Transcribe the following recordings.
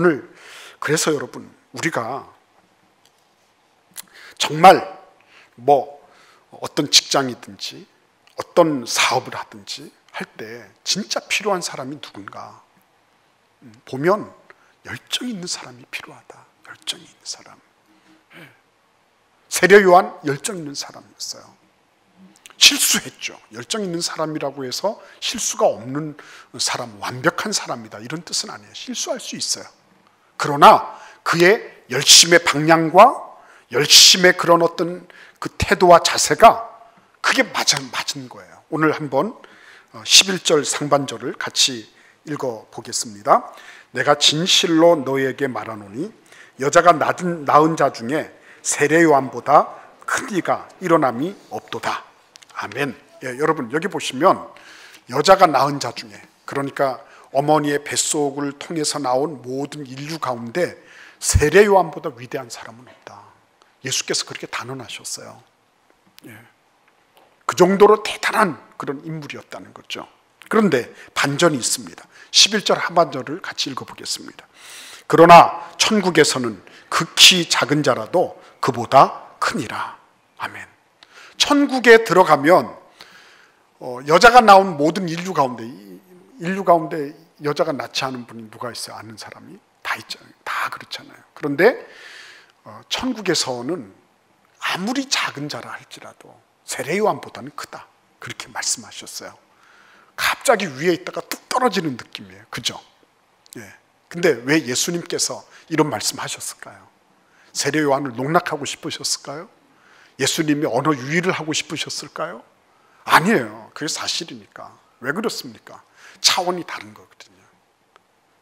오늘 그래서 여러분 우리가 정말 뭐 어떤 직장이든지 어떤 사업을 하든지 할 때 진짜 필요한 사람이 누군가 음, 보면 열정 있는 사람이 필요하다. 열정이 있는 사람. 세례 요한 열정 있는 사람이었어요. 실수했죠. 열정 있는 사람이라고 해서 실수가 없는 사람, 완벽한 사람이다. 이런 뜻은 아니에요. 실수할 수 있어요. 그러나 그의 열심의 방향과 열심의 그런 어떤 그 태도와 자세가 그게 맞은, 맞은 거예요. 오늘 한번 11절 어, 상반절을 같이 읽어 보겠습니다. 내가 진실로 너에게 말하노니 여자가 낳은, 낳은 자 중에 세례 요한보다 큰 이가 일어남이 없도다. 아멘. 예, 여러분 여기 보시면 여자가 낳은 자 중에 그러니까 어머니의 뱃속을 통해서 나온 모든 인류 가운데 세례 요한보다 위대한 사람은 없다. 예수께서 그렇게 단언하셨어요. 예. 그 정도로 대단한 그런 인물이었다는 거죠. 그런데 반전이 있습니다. 11절 하반절을 같이 읽어보겠습니다. 그러나 천국에서는 극히 작은 자라도 그보다 크니라. 아멘. 천국에 들어가면 어, 여자가 나온 모든 인류 가운데 인류 가운데 여자가 낳지 않은 분이 누가 있어요? 아는 사람이 다 있잖아요. 다 그렇잖아요. 그런데 어, 천국에서는 아무리 작은 자라 할지라도 세례 요한보다는 크다. 그렇게 말씀하셨어요. 갑자기 위에 있다가 뚝 떨어지는 느낌이에요. 그죠? 예. 근데 왜 예수님께서 이런 말씀하셨을까요? 세례 요한을 농락하고 싶으셨을까요? 예수님이 언어 유의를 하고 싶으셨을까요? 아니에요. 그게 사실이니까. 왜 그렇습니까? 차원이 다른 거거든요.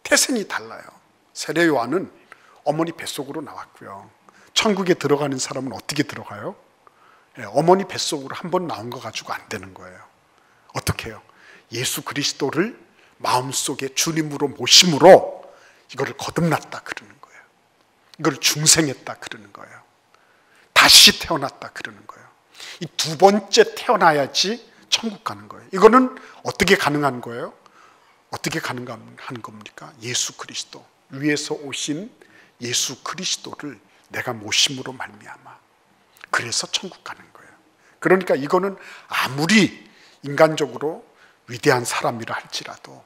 태생이 달라요. 세례 요한은 어머니 뱃속으로 나왔고요. 천국에 들어가는 사람은 어떻게 들어가요? 예, 어머니 뱃속으로 한 번 나온 거 가지고 안 되는 거예요. 어떻게 해요? 예수 그리스도를 마음속에 주님으로 모심으로 이거를 거듭났다 그러는 거예요. 이걸 중생했다 그러는 거예요. 다시 태어났다 그러는 거예요. 이 두 번째 태어나야지 천국 가는 거예요. 이거는 어떻게 가능한 거예요? 어떻게 가능한 겁니까? 예수 그리스도 위에서 오신 예수 그리스도를 내가 모심으로 말미암아 그래서 천국 가는 거예요. 그러니까 이거는 아무리 인간적으로 위대한 사람이라 할지라도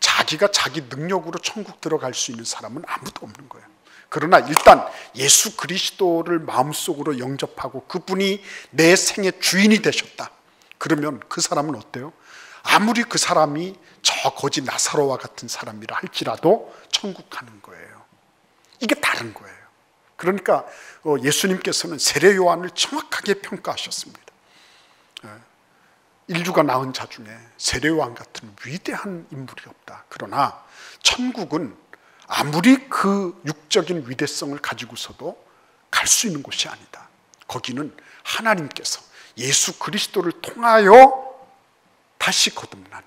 자기가 자기 능력으로 천국 들어갈 수 있는 사람은 아무도 없는 거예요. 그러나 일단 예수 그리스도를 마음속으로 영접하고 그분이 내 생의 주인이 되셨다. 그러면 그 사람은 어때요? 아무리 그 사람이 저 거지 나사로와 같은 사람이라 할지라도 천국 가는 거예요. 이게 다른 거예요. 그러니까 어, 예수님께서는 세례 요한을 정확하게 평가하셨습니다. 예. 인류가 낳은 자 중에 세례 요한 같은 위대한 인물이 없다. 그러나 천국은 아무리 그 육적인 위대성을 가지고서도 갈 수 있는 곳이 아니다. 거기는 하나님께서 예수 그리스도를 통하여 다시 거듭난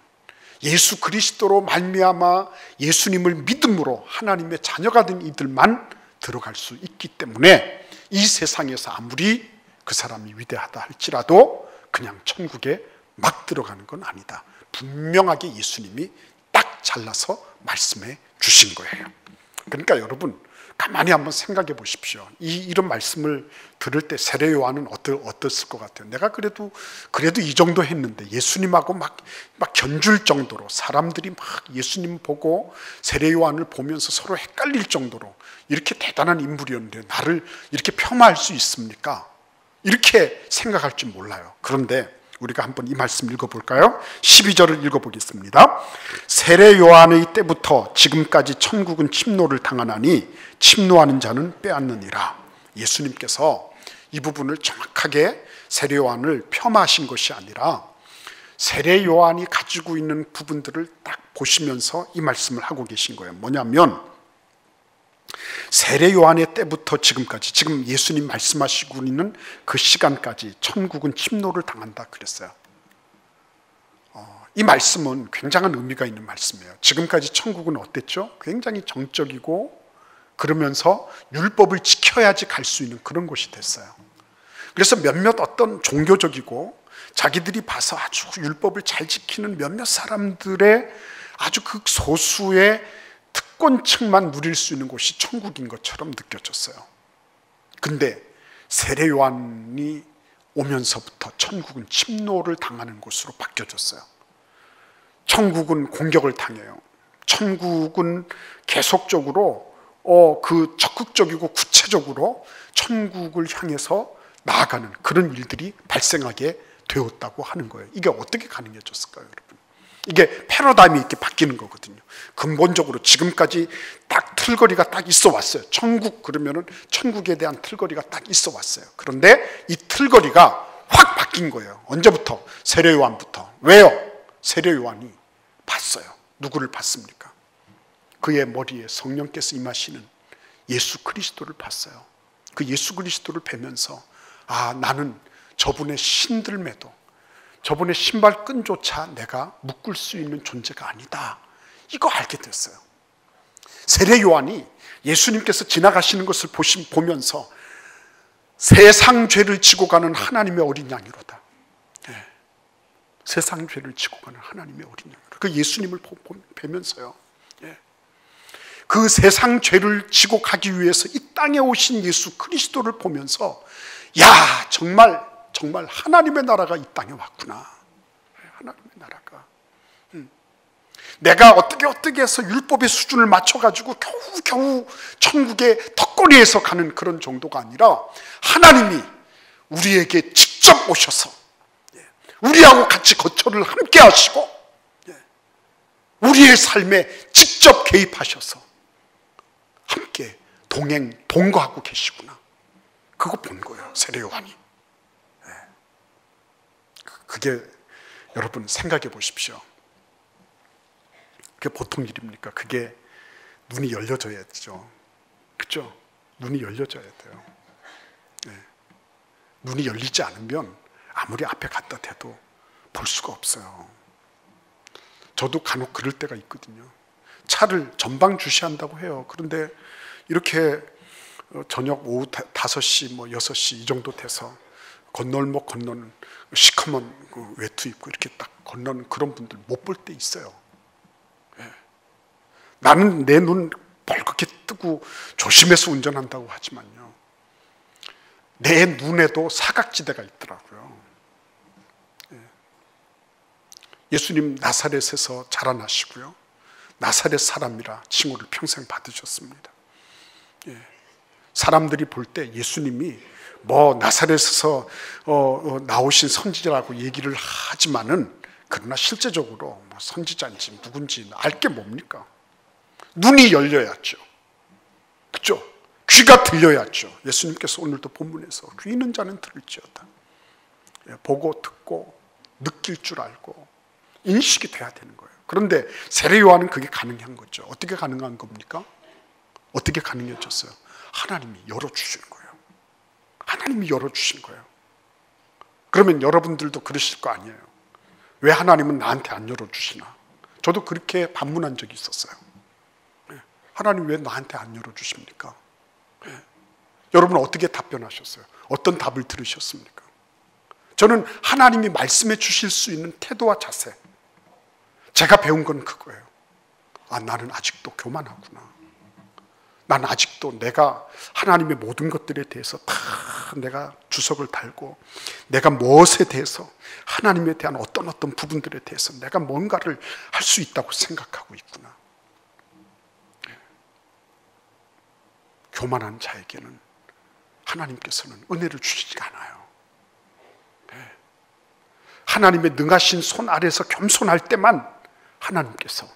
예수 그리스도로 말미암아 예수님을 믿음으로 하나님의 자녀가 된 이들만 들어갈 수 있기 때문에 이 세상에서 아무리 그 사람이 위대하다 할지라도 그냥 천국에 막 들어가는 건 아니다. 분명하게 예수님이 딱 잘라서 말씀해 주신 거예요. 그러니까 여러분 가만히 한번 생각해 보십시오. 이 이런 말씀을 들을 때 세례 요한은 어떠, 어떻을 것 같아요? 내가 그래도 그래도 이 정도 했는데 예수님하고 막 막 견줄 정도로 사람들이 막 예수님 보고 세례 요한을 보면서 서로 헷갈릴 정도로 이렇게 대단한 인물이었는데 나를 이렇게 폄하할 수 있습니까? 이렇게 생각할 줄 몰라요. 그런데 우리가 한번 이 말씀 읽어볼까요? 12절을 읽어보겠습니다. 세례 요한의 때부터 지금까지 천국은 침노를 당하나니 침노하는 자는 빼앗느니라. 예수님께서 이 부분을 정확하게 세례 요한을 폄하하신 것이 아니라 세례 요한이 가지고 있는 부분들을 딱 보시면서 이 말씀을 하고 계신 거예요. 뭐냐면 세례 요한의 때부터 지금까지 지금 예수님 말씀하시고 있는 그 시간까지 천국은 침노를 당한다 그랬어요. 어, 이 말씀은 굉장한 의미가 있는 말씀이에요. 지금까지 천국은 어땠죠? 굉장히 정적이고 그러면서 율법을 지켜야지 갈 수 있는 그런 곳이 됐어요. 그래서 몇몇 어떤 종교적이고 자기들이 봐서 아주 율법을 잘 지키는 몇몇 사람들의 아주 그 소수의 특권층만 누릴 수 있는 곳이 천국인 것처럼 느껴졌어요. 근데 세례 요한이 오면서부터 천국은 침노를 당하는 곳으로 바뀌어졌어요. 천국은 공격을 당해요. 천국은 계속적으로 어, 그 적극적이고 구체적으로 천국을 향해서 나아가는 그런 일들이 발생하게 되었다고 하는 거예요. 이게 어떻게 가능해졌을까요, 여러분? 이게 패러다임이 이렇게 바뀌는 거거든요. 근본적으로 지금까지 딱 틀거리가 딱 있어 왔어요. 천국 그러면은 천국에 대한 틀거리가 딱 있어 왔어요. 그런데 이 틀거리가 확 바뀐 거예요. 언제부터? 세례 요한부터. 왜요? 세례 요한이 봤어요. 누구를 봤습니까? 그의 머리에 성령께서 임하시는 예수 그리스도를 봤어요. 그 예수 그리스도를 뵈면서 아, 나는 저분의 신들매도 저분의 신발 끈조차 내가 묶을 수 있는 존재가 아니다. 이거 알게 됐어요. 세례 요한이 예수님께서 지나가시는 것을 보면서 세상 죄를 지고 가는 하나님의 어린 양이로다. 네. 세상 죄를 지고 가는 하나님의 어린 양. 그 예수님을 보면서요. 네. 그 세상 죄를 지고 가기 위해서 이 땅에 오신 예수 그리스도를 보면서 야 정말 정말 하나님의 나라가 이 땅에 왔구나. 하나님의 나라가. 음. 내가 어떻게 어떻게 해서 율법의 수준을 맞춰가지고 겨우 겨우 천국의 턱걸이에서 가는 그런 정도가 아니라 하나님이 우리에게 직접 오셔서 예, 우리하고 같이 거처를 함께 하시고 예, 우리의 삶에 직접 개입하셔서 함께 동행 동거하고 계시구나. 그거 본 거예요 세례 요한이. 그게 여러분 생각해 보십시오. 그게 보통 일입니까? 그게 눈이 열려져야죠. 그죠? 눈이 열려져야 돼요. 네. 눈이 열리지 않으면 아무리 앞에 갖다 대도 볼 수가 없어요. 저도 간혹 그럴 때가 있거든요. 차를 전방 주시한다고 해요. 그런데 이렇게 어, 저녁 오후 5시, 뭐 6시 이 정도 돼서 건널목 건너는 시커먼 그 외투 입고 이렇게 딱 건너는 그런 분들 못 볼 때 있어요. 예. 나는 내 눈 벌겋게 뜨고 조심해서 운전한다고 하지만요. 내 눈에도 사각지대가 있더라고요. 예. 예수님 나사렛에서 자라나시고요. 나사렛 사람이라 칭호를 평생 받으셨습니다. 예. 사람들이 볼 때 예수님이 뭐 나사렛에서 어, 어, 나오신 선지자라고 얘기를 하지만은 그러나 실제적으로 뭐 선지자인지 누군지 알 게 뭡니까? 눈이 열려야죠. 그죠? 귀가 들려야죠. 예수님께서 오늘도 본문에서 귀 있는 자는 들을지어다. 예, 보고 듣고 느낄 줄 알고 인식이 돼야 되는 거예요. 그런데 세례 요한은 그게 가능한 거죠. 어떻게 가능한 겁니까? 어떻게 가능해졌어요? 하나님이 열어 주시는 거예요. 하나님이 열어주신 거예요. 그러면 여러분들도 그러실 거 아니에요. 왜 하나님은 나한테 안 열어주시나? 저도 그렇게 반문한 적이 있었어요. 예. 하나님 왜 나한테 안 열어주십니까? 예. 여러분 어떻게 답변하셨어요? 어떤 답을 들으셨습니까? 저는 하나님이 말씀해 주실 수 있는 태도와 자세. 제가 배운 건 그거예요. 아, 나는 아직도 교만하구나. 난 아직도 내가 하나님의 모든 것들에 대해서 다 내가 주석을 달고 내가 무엇에 대해서 하나님에 대한 어떤 어떤 부분들에 대해서 내가 뭔가를 할 수 있다고 생각하고 있구나. 네. 교만한 자에게는 하나님께서는 은혜를 주시지 않아요. 네. 하나님의 능하신 손 아래서 겸손할 때만 하나님께서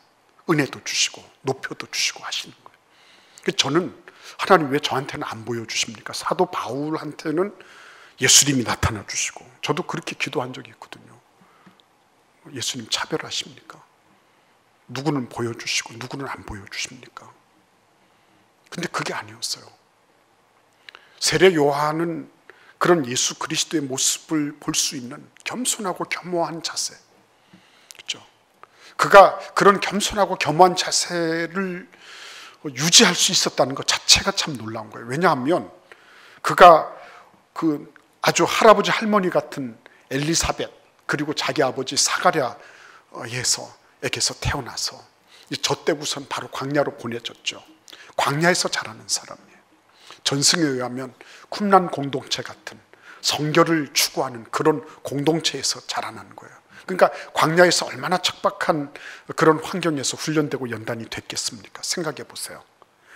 은혜도 주시고 높여도 주시고 하시는 그 저는 하나님 왜 저한테는 안 보여주십니까? 사도 바울한테는 예수님이 나타나 주시고 저도 그렇게 기도한 적이 있거든요. 예수님 차별하십니까? 누구는 보여주시고 누구는 안 보여주십니까? 근데 그게 아니었어요. 세례 요한은 그런 예수 그리스도의 모습을 볼 수 있는 겸손하고 겸허한 자세. 그죠? 그가 그런 겸손하고 겸허한 자세를 뭐 유지할 수 있었다는 것 자체가 참 놀라운 거예요. 왜냐하면 그가 그 아주 할아버지 할머니 같은 엘리사벳 그리고 자기 아버지 사가랴에서 에게서 태어나서 젖대구선 바로 광야로 보내졌죠. 광야에서 자라는 사람이에요. 전승에 의하면 쿰란 공동체 같은 성결을 추구하는 그런 공동체에서 자라난 거예요. 그러니까 광야에서 얼마나 척박한 그런 환경에서 훈련되고 연단이 됐겠습니까? 생각해 보세요.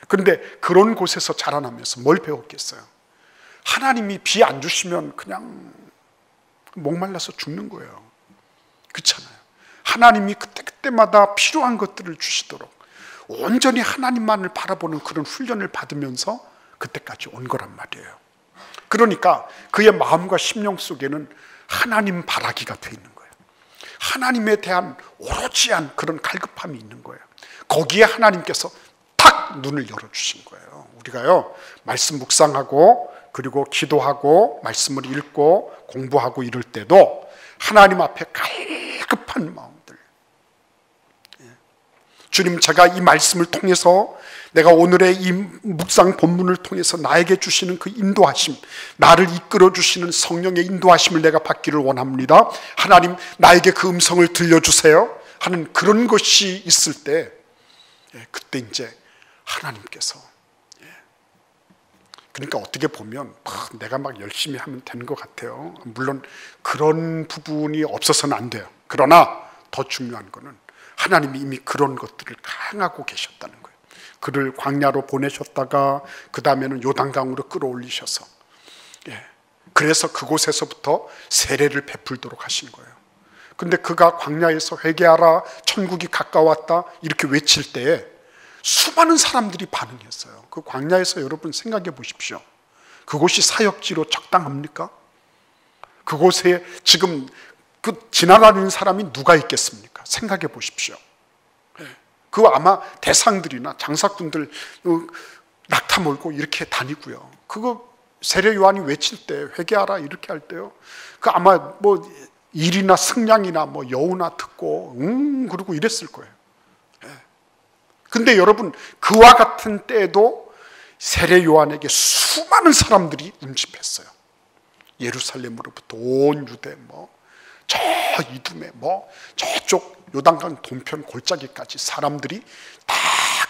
그런데 그런 곳에서 자라나면서 뭘 배웠겠어요? 하나님이 비 안 주시면 그냥 목말라서 죽는 거예요. 그렇잖아요. 하나님이 그때그때마다 필요한 것들을 주시도록 온전히 하나님만을 바라보는 그런 훈련을 받으면서 그때까지 온 거란 말이에요. 그러니까 그의 마음과 심령 속에는 하나님 바라기가 돼 있는 거예요. 하나님에 대한 오로지한 그런 갈급함이 있는 거예요. 거기에 하나님께서 탁 눈을 열어주신 거예요. 우리가요, 말씀 묵상하고, 그리고 기도하고, 말씀을 읽고, 공부하고 이럴 때도 하나님 앞에 갈급한 마음들. 예. 주님, 제가 이 말씀을 통해서 내가 오늘의 이 묵상 본문을 통해서 나에게 주시는 그 인도하심, 나를 이끌어 주시는 성령의 인도하심을 내가 받기를 원합니다. 하나님, 나에게 그 음성을 들려주세요. 하는 그런 것이 있을 때, 예, 그때 이제 하나님께서, 예. 그러니까 어떻게 보면 내가 막 열심히 하면 되는 것 같아요. 물론 그런 부분이 없어서는 안 돼요. 그러나 더 중요한 것은 하나님이 이미 그런 것들을 강하고 계셨다는 거예요. 그를 광야로 보내셨다가 그 다음에는 요단강으로 끌어올리셔서 예. 그래서 그곳에서부터 세례를 베풀도록 하신 거예요. 근데 그가 광야에서 회개하라 천국이 가까웠다 이렇게 외칠 때에 수많은 사람들이 반응했어요. 그 광야에서 여러분 생각해 보십시오. 그곳이 사역지로 적당합니까? 그곳에 지금 그 지나가는 사람이 누가 있겠습니까? 생각해 보십시오. 그 아마 대상들이나 장사꾼들 어, 낙타 몰고 이렇게 다니고요. 그거 세례 요한이 외칠 때 회개하라 이렇게 할 때요. 그 아마 뭐 일이나 승량이나 뭐 여우나 듣고 음 그러고 이랬을 거예요. 예. 근데 여러분 그와 같은 때에도 세례 요한에게 수많은 사람들이 운집했어요. 예루살렘으로부터 온 유대 뭐 저 이두메 뭐 저쪽 요단강 동편 골짜기까지 사람들이 다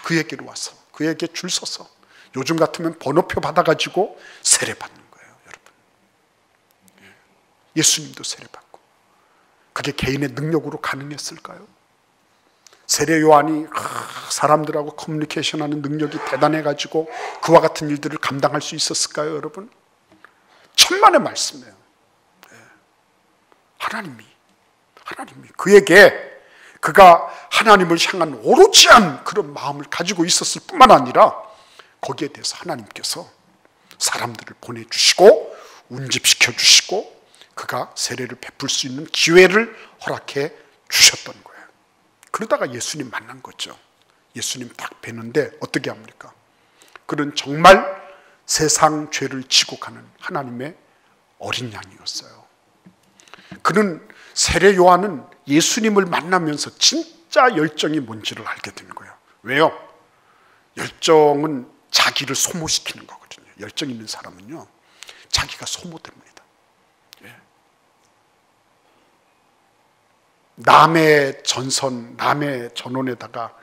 그에게로 와서 그에게 줄 서서 요즘 같으면 번호표 받아가지고 세례 받는 거예요, 여러분. 예. 예수님도 세례 받고 그게 개인의 능력으로 가능했을까요? 세례 요한이 사람들하고 커뮤니케이션하는 능력이 대단해가지고 그와 같은 일들을 감당할 수 있었을까요, 여러분? 천만의 말씀이에요. 예. 하나님이 하나님이 그에게 그가 하나님을 향한 오로지한 그런 마음을 가지고 있었을 뿐만 아니라 거기에 대해서 하나님께서 사람들을 보내주시고 운집시켜 주시고 그가 세례를 베풀 수 있는 기회를 허락해 주셨던 거예요. 그러다가 예수님 만난 거죠. 예수님 딱 뵈는데 어떻게 합니까? 그는 정말 세상 죄를 지고 가는 하나님의 어린 양이었어요. 그는 세례 요한은 예수님을 만나면서 진짜 열정이 뭔지를 알게 되는 거예요. 왜요? 열정은 자기를 소모시키는 거거든요. 열정 있는 사람은요, 자기가 소모됩니다. 예. 남의 전선, 남의 전원에다가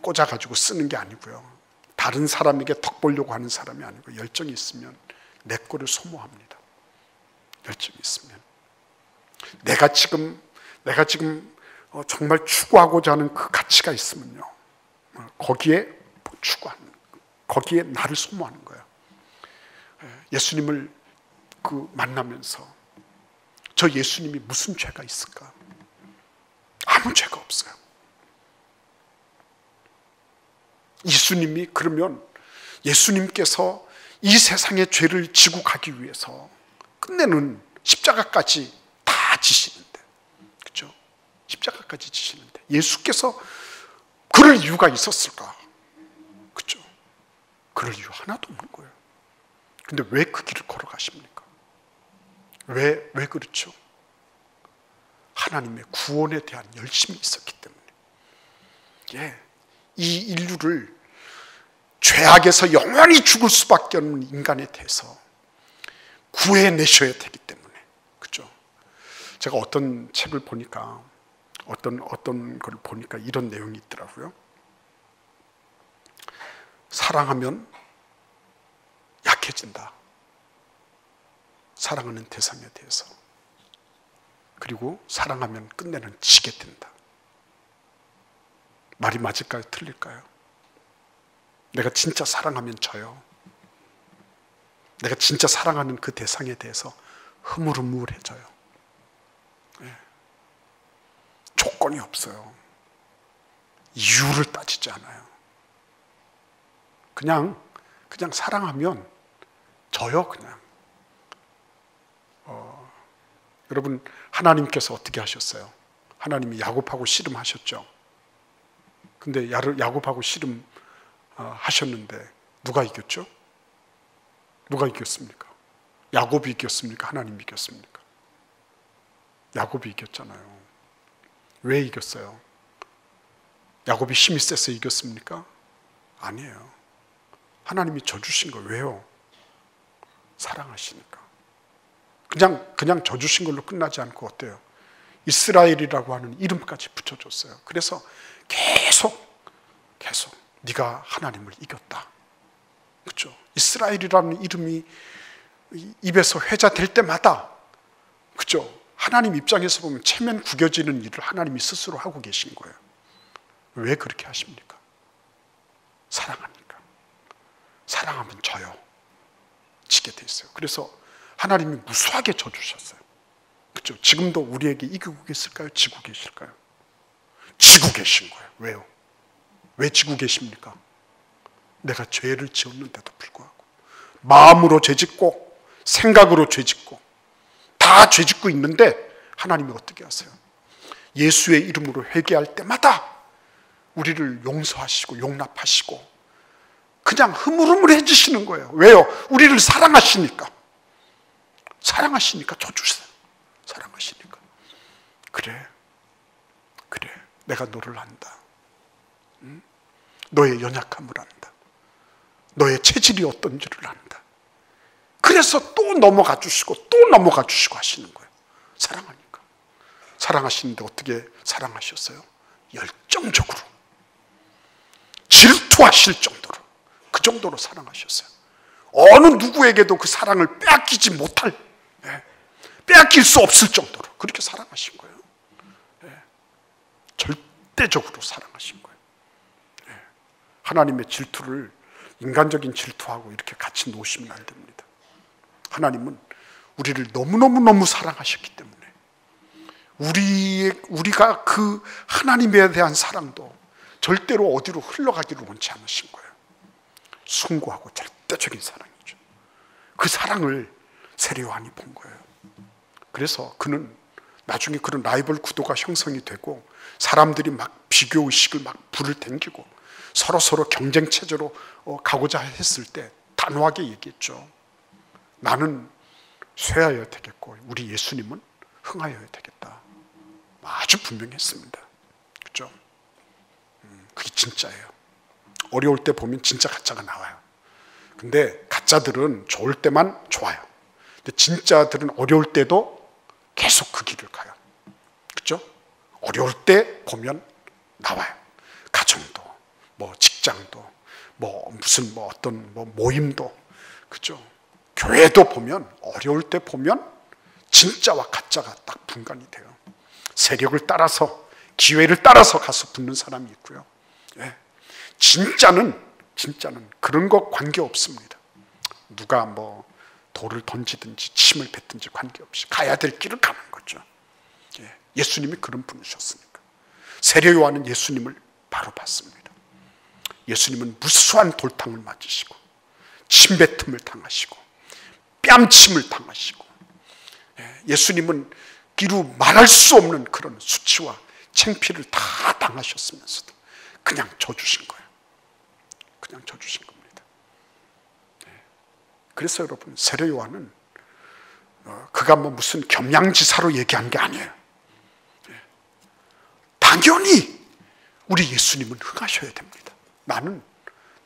꽂아가지고 쓰는 게 아니고요. 다른 사람에게 덕 보려고 하는 사람이 아니고 열정이 있으면 내 거를 소모합니다. 열정이 있으면. 내가 지금 내가 지금 어, 정말 추구하고자 하는 그 가치가 있으면요. 어, 거기에 추구하는, 거기에 나를 소모하는 거예요. 예, 예수님을 그 만나면서 저 예수님이 무슨 죄가 있을까? 아무 죄가 없어요. 예수님이 그러면 예수님께서 이 세상의 죄를 지고 가기 위해서 끝내는 십자가까지 다 지시는 십자가까지 지시는데 예수께서 그럴 이유가 있었을까? 그죠? 그럴 이유 하나도 없는 거예요. 근데 왜 그 길을 걸어가십니까? 왜, 왜 그렇죠? 하나님의 구원에 대한 열심이 있었기 때문에. 예, 이 인류를 죄악에서 영원히 죽을 수밖에 없는 인간에 대해서 구해내셔야 되기 때문에. 제가 어떤 책을 보니까 어떤 어떤 걸 보니까 이런 내용이 있더라고요. 사랑하면 약해진다. 사랑하는 대상에 대해서. 그리고 사랑하면 끝내는 지게 된다. 말이 맞을까요? 틀릴까요? 내가 진짜 사랑하면 져요. 내가 진짜 사랑하는 그 대상에 대해서 흐물흐물해져요. 네. 조건이 없어요. 이유를 따지지 않아요. 그냥, 그냥 사랑하면 져요, 그냥. 어, 여러분, 하나님께서 어떻게 하셨어요? 하나님이 야곱하고 씨름하셨죠. 근데 야곱하고 씨름 어, 하셨는데 누가 이겼죠? 누가 이겼습니까? 야곱이 이겼습니까? 하나님이 이겼습니까? 야곱이 이겼잖아요. 왜 이겼어요? 야곱이 힘이 세서 이겼습니까? 아니에요. 하나님이 져주신 거 왜요? 사랑하시니까. 그냥, 그냥 져주신 걸로 끝나지 않고 어때요? 이스라엘이라고 하는 이름까지 붙여줬어요. 그래서 계속, 계속 네가 하나님을 이겼다. 그렇죠? 이스라엘이라는 이름이 입에서 회자될 때마다 그죠? 하나님 입장에서 보면 체면 구겨지는 일을 하나님이 스스로 하고 계신 거예요. 왜 그렇게 하십니까? 사랑하니까. 사랑하면 져요. 지게 돼 있어요. 그래서 하나님이 무수하게 져주셨어요. 그죠? 지금도 우리에게 이기고 계실까요? 지고 계실까요? 지고 계신 거예요. 왜요? 왜 지고 계십니까? 내가 죄를 지었는데도 불구하고 마음으로 죄짓고 생각으로 죄짓고 다 죄짓고 있는데 하나님이 어떻게 하세요? 예수의 이름으로 회개할 때마다 우리를 용서하시고 용납하시고 그냥 흐물흐물해지시는 거예요. 왜요? 우리를 사랑하시니까. 사랑하시니까 줘주세요. 사랑하시니까. 그래. 그래. 내가 너를 안다. 응? 너의 연약함을 안다. 너의 체질이 어떤지를 안다. 그래서 또 넘어가 주시고 또 넘어가 주시고 하시는 거예요. 사랑하니까. 사랑하시는데 어떻게 사랑하셨어요? 열정적으로. 질투하실 정도로. 그 정도로 사랑하셨어요. 어느 누구에게도 그 사랑을 빼앗기지 못할, 예, 빼앗길 수 없을 정도로 그렇게 사랑하신 거예요. 예, 절대적으로 사랑하신 거예요. 예, 하나님의 질투를 인간적인 질투하고 이렇게 같이 놓으시면 안 됩니다. 하나님은 우리를 너무너무너무 사랑하셨기 때문에 우리, 우리가 그 하나님에 대한 사랑도 절대로 어디로 흘러가기를 원치 않으신 거예요. 숭고하고 절대적인 사랑이죠. 그 사랑을 세례요한이 본 거예요. 그래서 그는 나중에 그런 라이벌 구도가 형성이 되고 사람들이 막 비교 의식을 막 불을 땡기고 서로 서로 경쟁 체제로 어, 가고자 했을 때 단호하게 얘기했죠. 나는 쇠하여야 되겠고 우리 예수님은 흥하여야 되겠다. 아주 분명했습니다. 그죠? 음, 그게 진짜예요. 어려울 때 보면 진짜 가짜가 나와요. 근데 가짜들은 좋을 때만 좋아요. 근데 진짜들은 어려울 때도 계속 그 길을 가요. 그죠? 어려울 때 보면 나와요. 가정도, 뭐 직장도, 뭐 무슨 뭐 어떤 뭐 모임도, 그죠? 교회도 보면 어려울 때 보면 진짜와 가짜가 딱 분간이 돼요. 세력을 따라서 기회를 따라서 가서 붙는 사람이 있고요. 예. 진짜는 진짜는 그런 것 관계 없습니다. 누가 뭐 돌을 던지든지 침을 뱉든지 관계없이 가야 될 길을 가는 거죠. 예. 수님이 그런 분이셨으니까. 세례 요한은 예수님을 바로 봤습니다. 예수님은 무수한 돌탕을 맞으시고 침뱉음을 당하시고 뺨침을 당하시고 예. 예수님은 기루 말할 수 없는 그런 수치와 챙피를 다 당하셨으면서도 그냥 져주신 거예요. 그냥 져주신 겁니다. 네. 그래서 여러분 세례 요한은 어, 그가 뭐 무슨 겸양지사로 얘기한 게 아니에요. 네. 당연히 우리 예수님은 흥하셔야 됩니다. 나는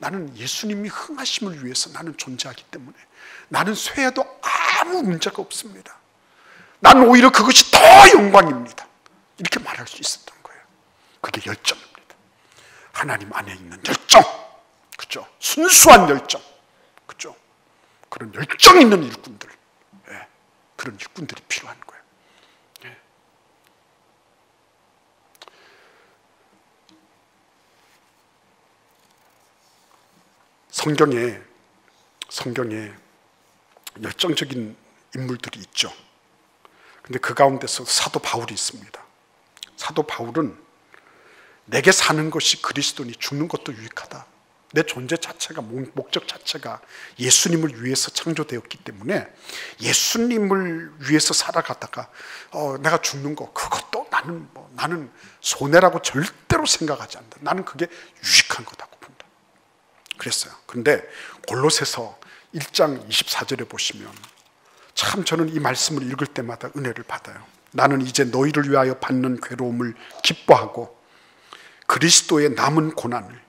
나는 예수님이 흥하심을 위해서 나는 존재하기 때문에 나는 쇠해도 아무 문제가 없습니다. 나는 오히려 그것이 더 영광입니다. 이렇게 말할 수 있었던 거예요. 그게 열정입니다. 하나님 안에 있는 열정. 그죠? 순수한 열정, 그죠? 그런 열정 있는 일꾼들, 예, 그런 일꾼들이 필요한 거예요. 성경에 성경에 열정적인 인물들이 있죠. 근데 그 가운데서 사도 바울이 있습니다. 사도 바울은 내게 사는 것이 그리스도니 죽는 것도 유익하다. 내 존재 자체가 목적 자체가 예수님을 위해서 창조되었기 때문에 예수님을 위해서 살아가다가 어, 내가 죽는 거 그것도 나는 뭐 나는 손해라고 절대로 생각하지 않는다. 나는 그게 유익한 거다고. 그랬어요. 그런데 골로새서 1장 24절에 보시면 참 저는 이 말씀을 읽을 때마다 은혜를 받아요. 나는 이제 너희를 위하여 받는 괴로움을 기뻐하고 그리스도의 남은 고난을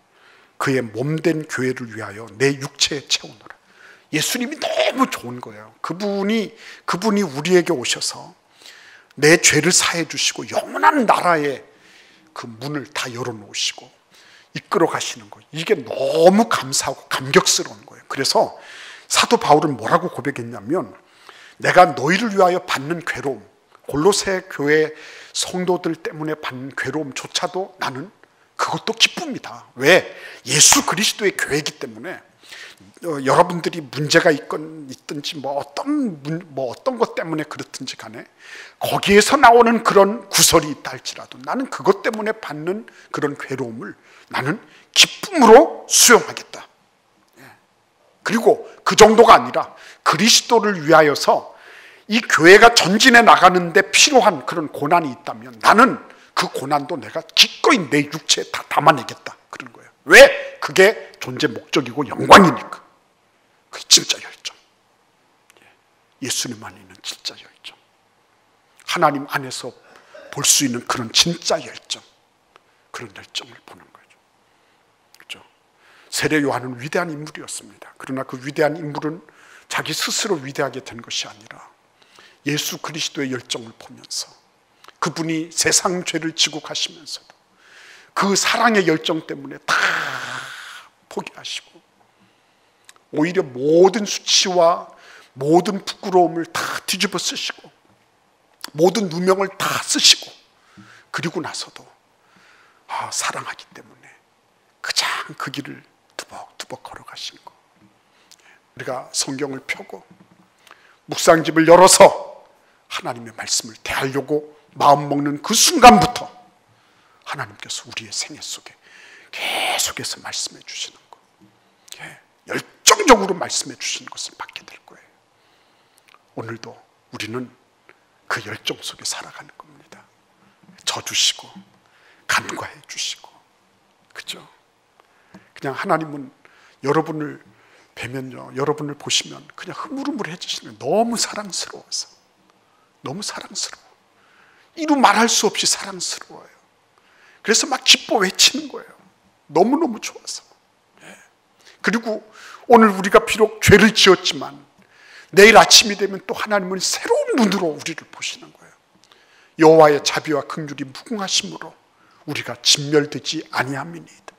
그의 몸된 교회를 위하여 내 육체에 채우노라. 예수님이 너무 좋은 거예요. 그분이 그분이 우리에게 오셔서 내 죄를 사해 주시고 영원한 나라의 그 문을 다 열어 놓으시고 이끌어 가시는 거예요. 이게 너무 감사하고 감격스러운 거예요. 그래서 사도 바울은 뭐라고 고백했냐면 내가 너희를 위하여 받는 괴로움, 골로새 교회 성도들 때문에 받는 괴로움조차도 나는 그것도 기쁩니다. 왜? 예수 그리스도의 교회이기 때문에 어, 여러분들이 문제가 있건 있든지 뭐 어떤 문, 뭐 어떤 것 때문에 그렇든지 간에 거기에서 나오는 그런 구설이 있다 할지라도 나는 그것 때문에 받는 그런 괴로움을 나는 기쁨으로 수용하겠다. 예. 그리고 그 정도가 아니라 그리스도를 위하여서 이 교회가 전진해 나가는데 필요한 그런 고난이 있다면 나는 그 고난도 내가 기꺼이 내 육체에 다 담아내겠다. 그런 거예요. 왜? 그게 존재 목적이고 영광이니까. 그게 진짜 열정. 예. 예수님 안에 있는 진짜 열정. 하나님 안에서 볼 수 있는 그런 진짜 열정. 그런 열정을 보는 거죠. 그죠? 세례 요한은 위대한 인물이었습니다. 그러나 그 위대한 인물은 자기 스스로 위대하게 된 것이 아니라 예수 그리스도의 열정을 보면서 그분이 세상 죄를 지고 가시면서도 그 사랑의 열정 때문에 다 포기하시고 오히려 모든 수치와 모든 부끄러움을 다 뒤집어 쓰시고 모든 누명을 다 쓰시고 그리고 나서도 아, 사랑하기 때문에 그냥 그 길을 두벅두벅 걸어가신 거. 우리가 성경을 펴고 묵상집을 열어서 하나님의 말씀을 대하려고 마음 먹는 그 순간부터 하나님께서 우리의 생애 속에 계속해서 말씀해 주시는 거. 예, 열정적으로 말씀해 주시는 것을 받게 될 거예요. 오늘도 우리는 그 열정 속에 살아가는 겁니다. 져주시고, 간과해 주시고. 그죠? 그냥 하나님은 여러분을 뵈면요, 여러분을 보시면 그냥 흐물흐물해지시는 너무 사랑스러워서. 너무 사랑스러워. 이루 말할 수 없이 사랑스러워요. 그래서 막 기뻐 외치는 거예요. 너무너무 좋아서. 예. 그리고 오늘 우리가 비록 죄를 지었지만 내일 아침이 되면 또 하나님은 새로운 눈으로 우리를 보시는 거예요. 여호와의 자비와 긍휼이 무궁하심으로 우리가 진멸되지 아니함이니이다.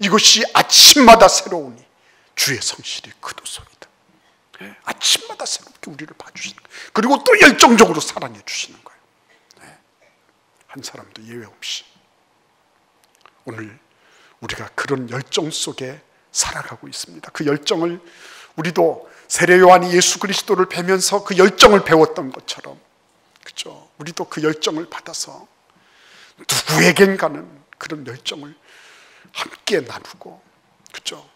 이것이 아침마다 새로우니 주의 성실이 그도소이다. 네. 아침마다 새롭게 우리를 봐주시는 거예요. 그리고 또 열정적으로 사랑해 주시는 거예요. 네. 한 사람도 예외 없이. 오늘 우리가 그런 열정 속에 살아가고 있습니다. 그 열정을 우리도 세례 요한이 예수 그리스도를 뵈면서 그 열정을 배웠던 것처럼 그죠? 우리도 그 열정을 받아서 누구에겐 가는 그런 열정을 함께 나누고 그죠?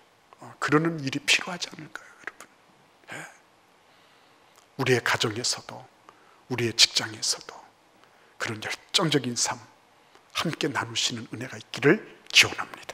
어, 그러는 일이 필요하지 않을까요, 여러분? 예. 우리의 가정에서도 우리의 직장에서도 그런 열정적인 삶 함께 나누시는 은혜가 있기를 기원합니다.